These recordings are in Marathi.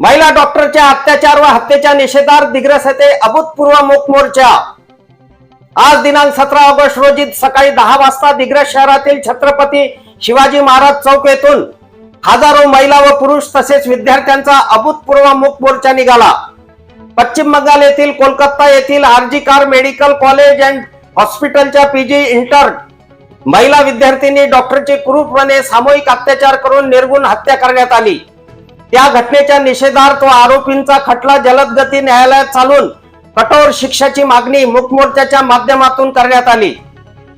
महिला डॉक्टरच्या अत्याचार व हत्येच्या निषेधार्थ दिग्रस येथे अभूतपूर्व मूक मोर्चा. आज दिनांक सतरा ऑगस्ट रोजी सकाळी दहा वाजता दिग्रस शहरातील छत्रपती शिवाजी महाराज चौक येथून हजारो महिला व पुरुष तसेच विद्यार्थ्यांचा अभूतपूर्व मूक मोर्चा निघाला. पश्चिम बंगाल येथील कोलकाता येथील RG Kar medical college and हॉस्पिटलच्या पीजी इंटर्न महिला विद्यार्थ्यांनी डॉक्टरचे क्रूरपणे सामूहिक अत्याचार करून निर्गुण हत्या करण्यात आली. त्या घटनेच्या निषेधार्थ व आरोपींचा खटला जलद गती न्यायालयात चालून कठोर शिक्षाची मागणी मूक मोर्चाच्या माध्यमातून करण्यात आली.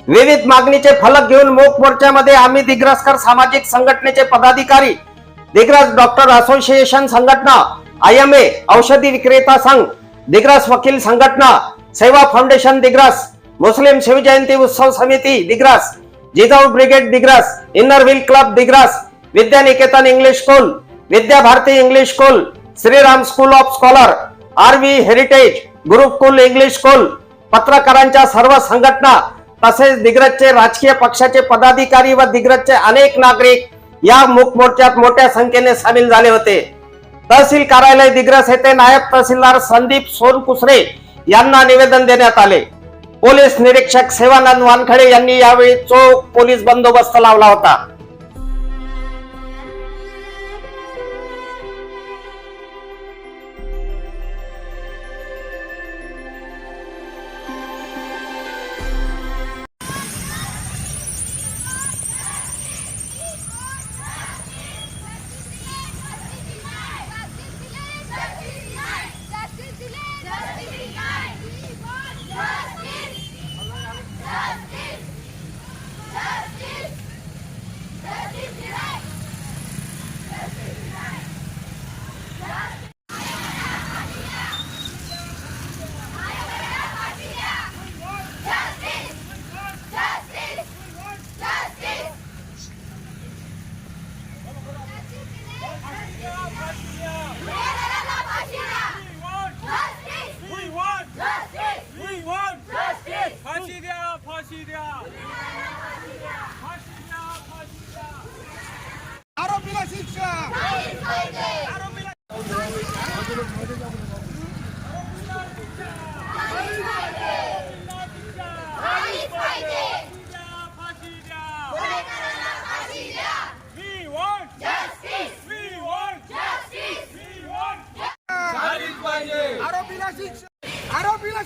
विविध मागणीचे फलक घेऊन मूक मोर्चामध्ये आम्ही दिग्रसकर सामाजिक संघटनेचे पदाधिकारी दिग्रस डॉक्टर असोसिएशन संघटना आय एम ए औषधी विक्रेता संघ दिग्रस वकील संघटना सेवा फाउंडेशन दिग्रस मुस्लिम शिवजयंती उत्सव समिती Digras Jijau brigade Digras inner wheel club Digras Vidyaniketan English school Vidya Bharati English school Shriram school of scholar R V heritage Gurukul English school पत्रकारांच्या सर्व संघटना तसेच दिग्रजचे राजकीय पक्षाचे पदाधिकारी व दिग्रजचे अनेक नागरिक या मुख मोर्चात मोठ्या संख्येने सामील झाले होते. तहसील कार्यालय दिग्रस येथे नायब तहसीलदार संदीप सोनकुसरे यांना निवेदन देण्यात आले. पोलीस निरीक्षक सेवानंद वानखडे यांनी यावेळी चोख पोलीस बंदोबस्त लावला होता.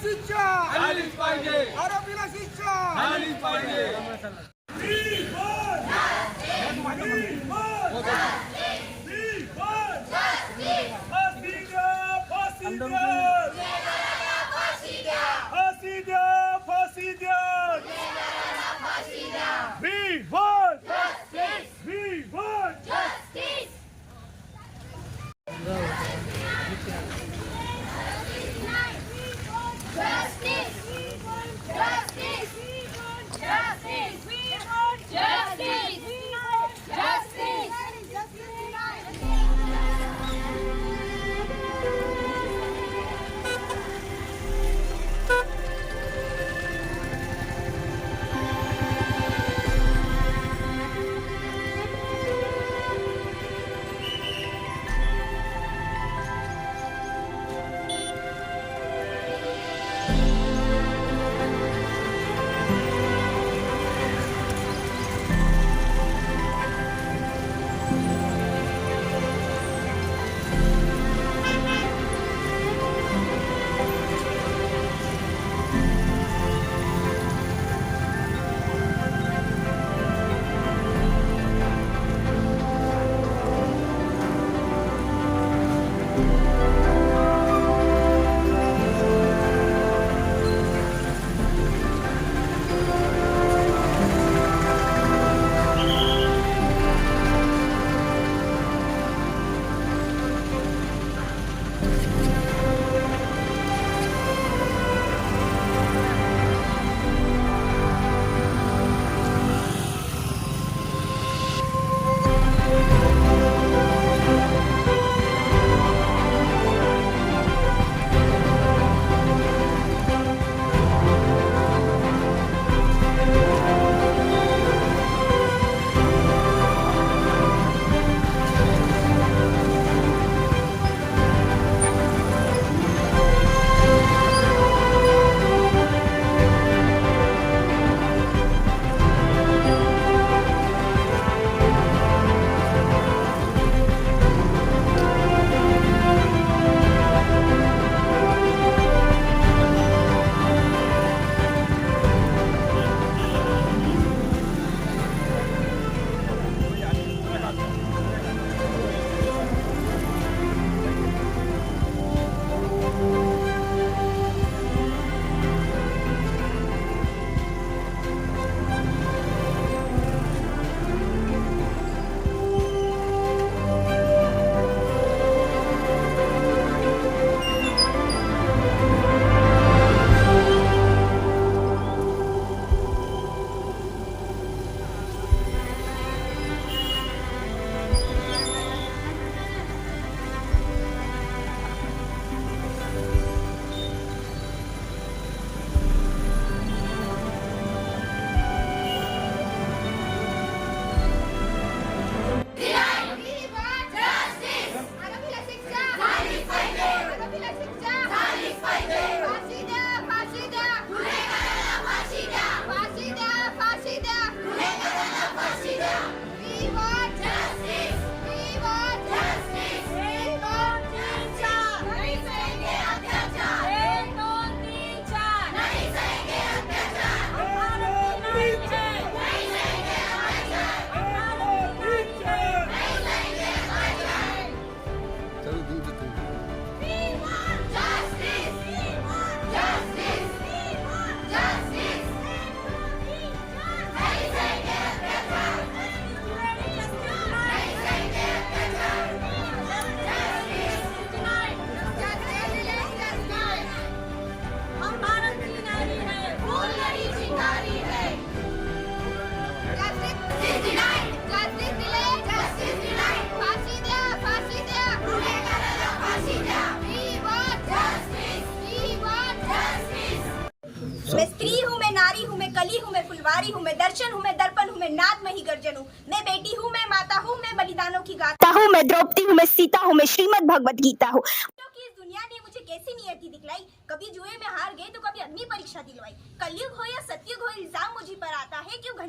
शिक्षा. आरोपीला शिक्षा आरोपीला शिक्षा. We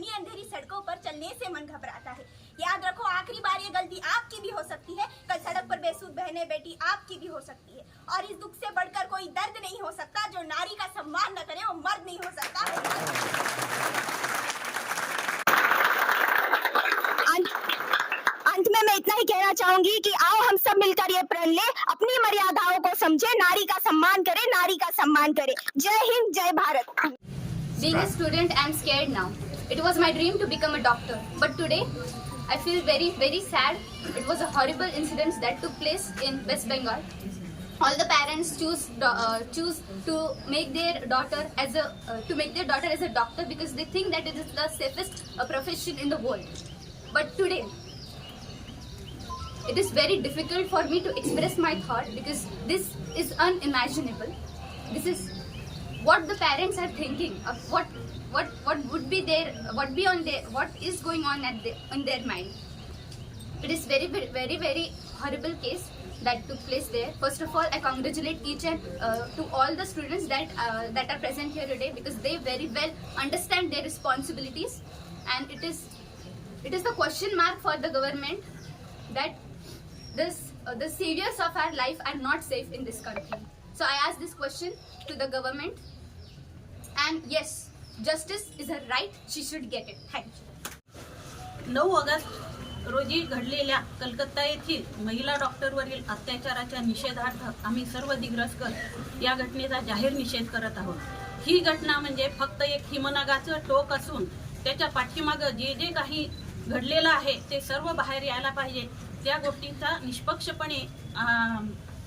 घनी अंधेरी सड़कों पर चलने से मन घबराता है। याद रखो आखिरी बार ये गलती आपकी भी हो सकती है। कल सड़क पर बेसुध बहने बेटी आपकी भी हो सकती है। और इस दुख से बढ़कर कोई दर्द नहीं हो सकता जो नारी का सम्मान न करे वो मर्द नहीं हो सकता। अंत में मैं इतना ही कहना चाहूँगी कि आओ हम सब मिलकर ये प्रण ले अपनी मर्यादाओं को समझे नारी का सम्मान करे नारी का सम्मान करे। जय हिंद जय Bharat. Being a student, I'm scared now. It was my dream to become a doctor, but today I feel very, very sad. It was a horrible incident that took place in West Bengal. All the parents choose uh, choose to make their daughter as a uh, to make their daughter as a doctor because they think that it is the safest uh, profession in the world. But today, it is very difficult for me to express my thought because this is unimaginable. This is what the parents are thinking of what what what would be their what be on their what is going on at the, in their mind. It is very very very horrible case that took place there. First of all i congratulate each and uh, to all the students that uh, that are present here today because they very well understand their responsibilities. And it is it is the question mark for the government that this uh, the saviors of our life are not safe in this country. So i ask this question to the government and yes justice is a right. She should get it. Thank you. नऊ ऑगस्ट रोजी घडलेल्या कलकत्ता येथील महिला डॉक्टरवरील अत्याचाराच्या निषेधार्थ आम्ही सर्व दिग्रसकर या घटनेचा जाहीर निषेध करत आहोत. ही घटना म्हणजे फक्त एक हिमनागाचं टोक असून त्याच्या पाठीमागं जे जे काही घडलेलं आहे ते सर्व बाहेर यायला पाहिजे. त्या गोष्टींचा निष्पक्षपणे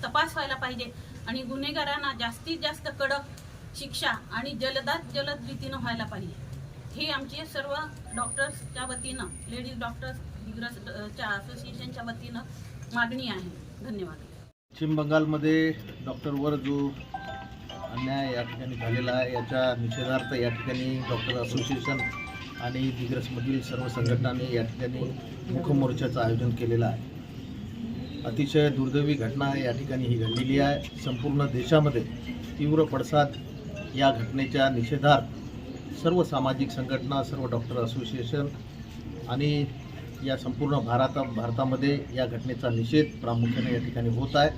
तपास व्हायला पाहिजे. आणि गुन्हेगारांना जास्तीत जास्त कडक शिक्षा आणि जलदात जलद रीतीनं व्हायला पाहिजे. ही आमचे सर्व डॉक्टर्सच्या वतीनं लेडीज डॉक्टर्स दिग्रसच्या असोसिएशनच्या वतीनं मागणी आहे. धन्यवाद. पश्चिम बंगालमध्ये डॉक्टरवर जो अन्याय या ठिकाणी झालेला आहे. याच्या निषेधार्थ या ठिकाणी डॉक्टर असोसिएशन आणि दिग्रसमधील सर्व संघटनांनी या ठिकाणी मुखमोर्चाचं आयोजन केलेलं आहे. अतिशय दुर्दैवी घटना या ठिकाणी ही घडलेली आहे. संपूर्ण देशामध्ये तीव्र पडसाद या घटनेच्या निषेधार्थ सर्व सामाजिक संघटना सर्व डॉक्टर असोसिएशन आणि या संपूर्ण भारता भारतामध्ये या घटनेचा निषेध प्रामुख्याने या ठिकाणी होत आहे.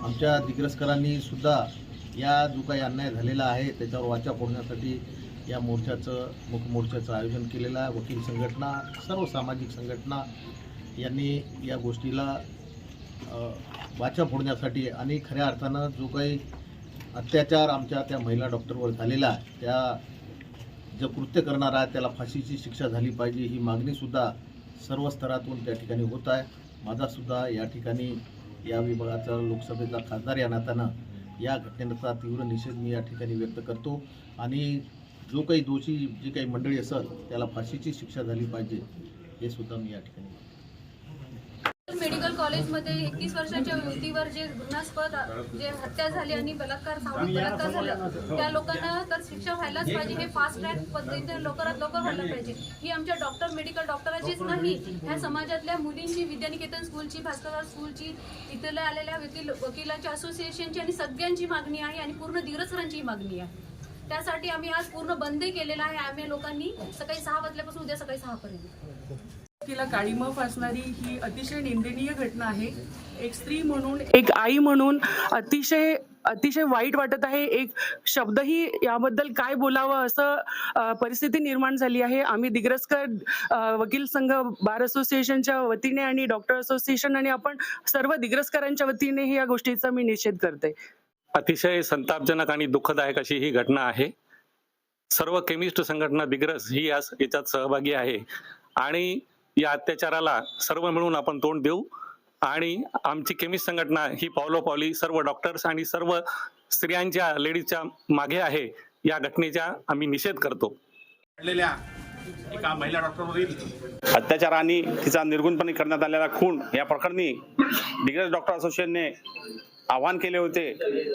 आमच्या दिग्रसकरांनी सुद्धा या जो काही अन्याय झालेला आहे त्याच्यावर वाचा फोडण्यासाठी या मोर्चाचं मुख मोर्चाचं आयोजन केलेलं आहे. वकील संघटना सर्व सामाजिक संघटना यांनी या गोष्टीला वाचा फोडण्यासाठी आणि खऱ्या अर्थानं जो काही अत्याचार आमच्या त्या महिला डॉक्टरवर झालेला आहे. त्या जो कृत्य करणारा आहे त्याला फाशीची शिक्षा झाली पाहिजे ही मागणीसुद्धा सर्व स्तरातून त्या ठिकाणी होत आहे. माझासुद्धा या ठिकाणी या विभागाचा लोकसभेचा खासदार या नात्यानं या घटनेचा तीव्र निषेध मी या ठिकाणी व्यक्त करतो. आणि जो काही दोषी जी काही मंडळी असेल त्याला फाशीची शिक्षा झाली पाहिजे हे सुद्धा मी या ठिकाणी कॉलेजमध्ये एकतीस वर्षाच्या युवतीवर जे घृणास्पद जे हत्या झाली आणि बलात्कार सामूहिक बलात्कार झाला त्या लोकांना तर शिक्षा व्हायलाच पाहिजे. हे फास्ट ट्रॅक पद्धतीने लवकरात लवकर व्हायला पाहिजे. ही आमच्या डॉक्टर मेडिकल डॉक्टराचीच नाही. ह्या समाजातल्या मुलींची विद्यानिकेतन स्कूलची भास्कर स्कूलची इथल्या आलेल्या वकील वकिलांच्या असोसिएशनची आणि सगळ्यांची मागणी आहे आणि पूर्ण दिग्रसरांची मागणी आहे. त्यासाठी आम्ही आज पूर्ण बंदी केलेला आहे. आम्ही लोकांनी सकाळी सहा वाजल्यापासून उद्या सकाळी सहापर्यंत. तिला काळीमा फासणारी ही अतिशय निंदनीय घटना आहे. एक स्त्री म्हणून एक आई म्हणून अतिशय अतिशय वाईट वाटत आहे. एक शब्दही याबद्दल काय बोलावं असं परिस्थिती निर्माण झाली आहे. आम्ही दिग्रसकर वकील संघ बार असोसिएशनच्या वतीने आणि डॉक्टर असोसिएशन आणि आपण सर्व दिग्रसकरांच्या वतीने या गोष्टीचा मी निषेध करते. अतिशय संतापजनक आणि दुःखदायक अशी ही घटना आहे. सर्व केमिस्ट संघटना दिग्रस ही याच्यात सहभागी आहे. आणि या अत्याचाराला सर्व मिळून आपण तोंड देऊ. आणि आमची केमिस्ट संघटना ही पावलोपावली सर्व डॉक्टर्स आणि सर्व स्त्रियांच्या लेडीजच्या मागे आहे. या घटनेचा आम्ही निषेध करतो. एका महिला डॉक्टरवरील अत्याचार आणि तिचा निर्गुणपणे करण्यात आलेला खून या प्रकरणी डिग्रस डॉक्टर असोसिएशनने आवाहन केले होते.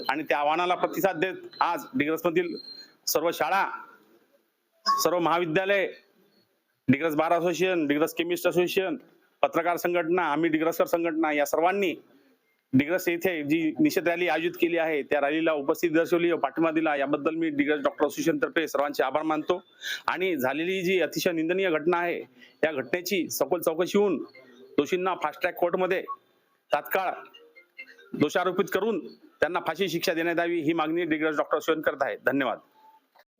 आणि त्या आव्हानाला प्रतिसाद देत आज डिग्रसमधील सर्व शाळा सर्व महाविद्यालय Digras bar association Digras chemist association पत्रकार संघटना आम्ही डिग्रसकर संघटना या सर्वांनी डिग्रस येथे जी निषेध रॅली आयोजित केली आहे त्या रॅलीला उपस्थित दर्शवली पाठिंबा दिला. याबद्दल मी डिग्रस डॉक्टर असोसिएशन तर्फे सर्वांचे आभार मानतो. आणि झालेली जी अतिशय निंदनीय घटना आहे या घटनेची सखोल चौकशी होऊन दोषींना फास्ट ट्रॅक कोर्टमध्ये तात्काळ दोषारोपित करून त्यांना फाशी शिक्षा देण्यात यावी ही मागणी डिग्रस डॉक्टर असोसिएशन करत आहे. धन्यवाद.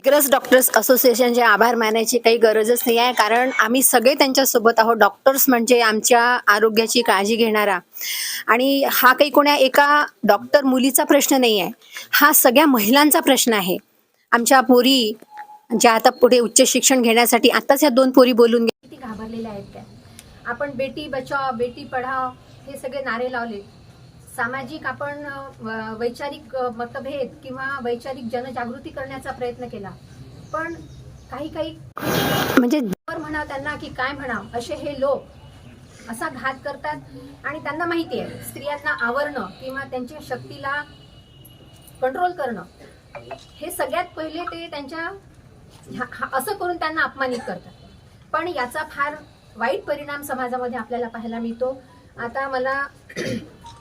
एकरस डॉक्टर्स असोसिएशनचे आभार मानायची काही गरजच नाही आहे. कारण आम्ही सगळे त्यांच्यासोबत आहोत. डॉक्टर्स म्हणजे आमच्या आरोग्याची काळजी घेणारा. आणि हा काही कोण्या एका डॉक्टर मुलीचा प्रश्न नाही आहे हा सगळ्या महिलांचा प्रश्न आहे. आमच्या पोरी ज्या आता पुढे उच्च शिक्षण घेण्यासाठी आत्ताच ह्या दोन पोरी बोलून घ्या किती घाबरलेल्या आहेत त्या. आपण बेटी बचाव बेटी पढाव हे सगळे नारे लावले. सामाजिक आपण वैचारिक मतभेद किंवा वैचारिक जनजागृती करण्याचा प्रयत्न केला. पण काही काही म्हणजे वर म्हणाव त्यांना की काय म्हणाव असे हे लोक असा घात करतात. आणि त्यांना माहिती आहे स्त्रियांना आवरणं किंवा त्यांच्या शक्तीला कंट्रोल करणं हे सगळ्यात पहिले ते त्यांच्या असं करून त्यांना अपमानित करतात. पण याचा फार वाईट परिणाम समाजामध्ये आपल्याला पाहायला मिळतो. आता मला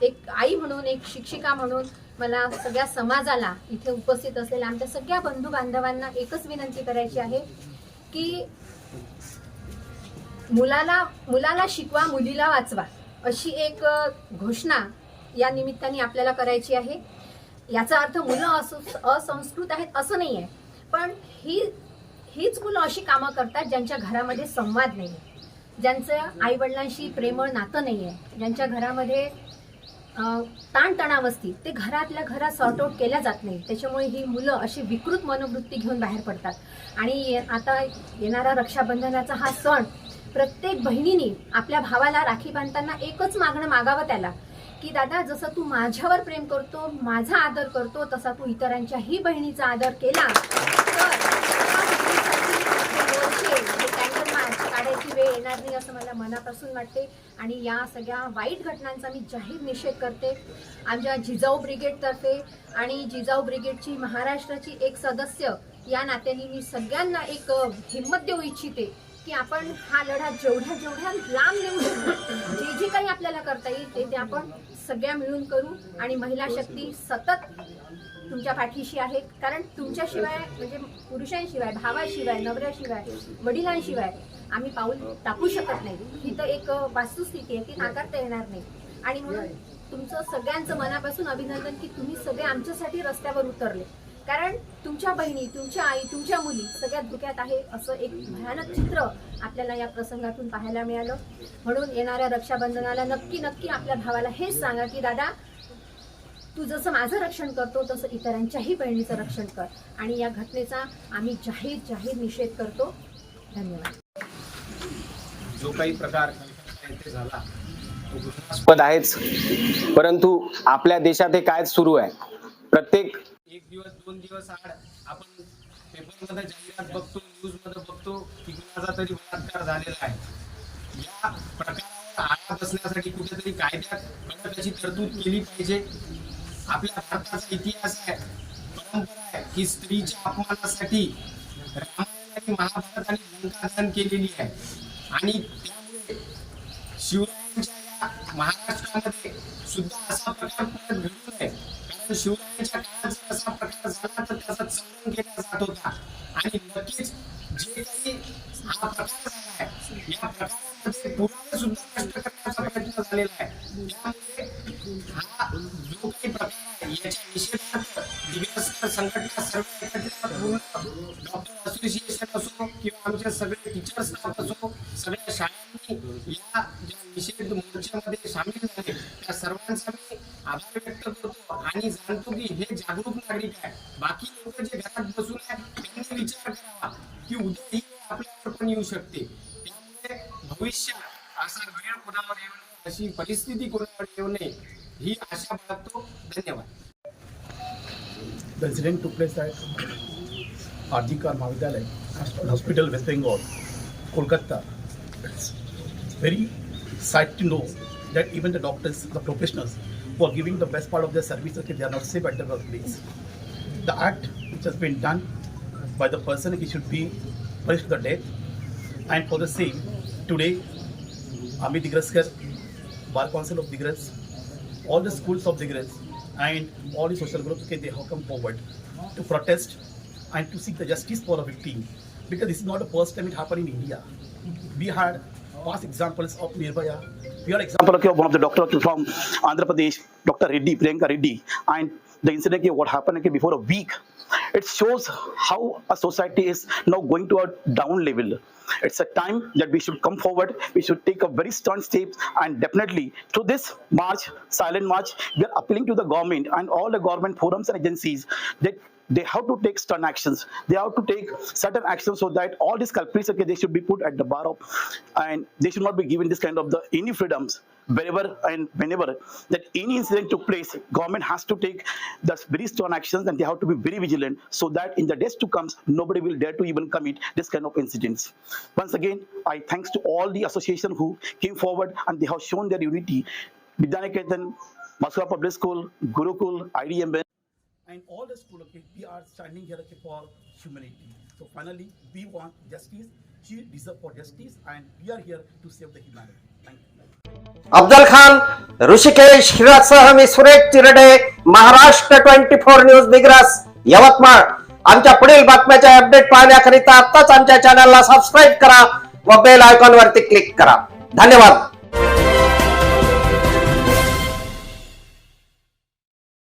एक आई म्हणून एक शिक्षिका म्हणून मला सगळ्या समाजाला इथे उपस्थित असलेल्या आमच्या सगळ्या बंधू बांधवांना एकच विनंती करायची आहे की मुलाला मुलाला शिकवा मुलीला वाचवा अशी एक घोषणा या निमित्ताने आपल्याला करायची आहे. याचा अर्थ मुलं असु असंस्कृत आहेत असं नाही आहे पण ही हीच मुलं अशी कामं करतात ज्यांच्या घरामध्ये संवाद नाही आहे. ज्यांचं आई वडिलांशी प्रेमळ नातं नाही आहे. ज्यांच्या घरामध्ये ताणतणाव असतील ते घरातल्या घरात सॉर्ट आउट केल्या जात नाही. त्याच्यामुळे ही मुलं अशी विकृत मनोवृत्ती घेऊन बाहेर पडतात. आणि आता येणारा रक्षाबंधनाचा हा सण प्रत्येक बहिणीने आपल्या भावाला राखी बांधताना एकच मागणं मागावं त्याला. की दादा जसं तू माझ्यावर प्रेम करतो माझा आदर करतो तसा तू इतरांच्याही बहिणीचा आदर केला तर त्या बहिणीसाठी हे मोर्चे, हे कॅन्डल मार्च काढायची वेळ येणार नाही असं मला मनापासून वाटते. आणि या सगळ्या वाईट घटनांचा मी जाहीर निषेध करते. आमच्या जिजाऊ ब्रिगेडतर्फे आणि जिजाऊ ब्रिगेडची महाराष्ट्राची एक सदस्य या नात्याने मी सगळ्यांना एक हिंमत देऊ इच्छिते की आपण हा लढा जेवढ्या जेवढ्या लांब नेऊ शकतो जे जे काही आपल्याला करता येईल ते ते आपण सगळ्या मिळून करू. आणि महिला शक्ती सतत तुमच्या पाठीशी आहे. कारण तुमच्याशिवाय म्हणजे पुरुषांशिवाय भावाशिवाय नवऱ्याशिवाय वडिलांशिवाय आम्ही पाऊल टाकू शकत नाही. ही तर एक वास्तुस्थिती आहे ती नाकारता येणार नाही. आणि म्हणून तुमचं सगळ्यांचं मनापासून अभिनंदन की तुम्ही सगळे आमच्यासाठी रस्त्यावर उतरले. कारण तुमच्या बहिणी तुमच्या आई तुमच्या मुली सगळ्यात धोक्यात आहे असं एक भयानक चित्र आपल्याला या प्रसंगातून पाहायला मिळालं. म्हणून येणाऱ्या रक्षाबंधनाला नक्की नक्की आपल्या भावाला हेच सांगा की दादा तू जसं माझं रक्षण करतो तसं इतरांच्याही बहिणीचं रक्षण कर. आणि या घटनेचा आम्ही जाहीर जाहीर निषेध करतो. धन्यवाद. जो काही प्रकार झाला. पद आहेच. परंतु आपल्या देशात हे काय सुरू आहे? प्रत्येक एक दिवस दोन दिवस आड आपण पेपरमध्ये जाहिरात बघतो न्यूजमध्ये बघतो की कुणाचा तरी बलात्कार झालेला आहे. या प्रकारावर आळा बसण्यासाठी कुठेतरी कायद्यात अशी तरतूद केली पाहिजे. आपल्या भारताचा इतिहास आहे परंपरा आहे की स्त्रीच्या अपमानासाठी रामायण आणि महाभारत आणि केलेली आहे. आणि त्यामुळे शिवरायांच्या या महाराष्ट्रामध्ये सुद्धा असा प्रकार परत घडू नये कारण शिवरायांच्या काळात असा प्रकार झाला तर त्याचा चलन केला जात होता आणि नक्कीच जे काही हा प्रकार झाला आहे या प्रकारामध्ये पुरावे सुद्धा नष्ट करण्याचा प्रयत्न झालेला आहे त्यामुळे हा जो काही प्रकार आहे याच्या निषेधार्थ दिव्यास्कर संघटना सर्व एकत्रित डॉक्टर असोसिएशन असो किंवा आमचे सगळे टीचर्स स्टाफ असो सगळ्या शाळांनी या ज्या निषेध मोर्चामध्ये सामील झाले त्या सर्वांचा मी आभार व्यक्त करतो आणि जाणतो की हे जागरूक नागरिक आहे बाकी लोक जे घरात बसून आहेत त्यांनी विचार करावा की उद्या ही वेळ आपल्यावर पण येऊ शकते त्यामुळे भविष्यात असा वेळ कोणावर येऊ नये अशी परिस्थिती कोणावर येऊ नये ही आशा बाळगतो धन्यवाद The incident took place at Ardikar Mahavidyalay, Hospital, West Bengal, Kolkata. It's very sad to know that even the doctors, the professionals who are giving the best part of their services they are not safe at the workplace. The act which has been done by the person, he should be punished to the death. And for the same, today, Amit Digraskar, Bar Council of Digras, all the schools of Digras, and all the social groups, okay, they have come forward to protest and to seek the justice for a victim. Because this is not the first time it happened in India. We had past examples of Nirbhaya. We had example of one of the doctor from Andhra Pradesh, Dr. Reddy, Priyanka Reddy, and the incident what happened before a week. It shows how a society is now going to a down level. It's a time that we should come forward. We should take a very stern step, and definitely through this march, silent march, we are appealing to the government and all the government forums and agencies that they have to take stern actions. They have to take certain actions so that all these culprits, okay, they should be put at the bar of, and they should not be given this kind of the any freedoms wherever and whenever that any incident took place. Government has to take the very stern actions, and they have to be very vigilant so that in the days to come, nobody will dare to even commit this kind of incidents. Once again, I thanks to all the association who came forward and they have shown their unity. Vidyaniketan, Masura Public School, Gurukul, IDMN, and all the school, okay, we are standing here okay, for humanity. So finally, we want justice. She deserves for justice, and we are here to save the humanity. Thank you. Afzal Khan Rishikesh हिरासह me Suresh Chirde Maharashtra twenty four news Digras Yavatmal आमच्या पुढील बातम्याच्या अपडेट पाहण्याकरिता आत्ताच आमच्या चॅनलला सबस्क्राईब करा व बेल आयकॉन वरती क्लिक करा धन्यवाद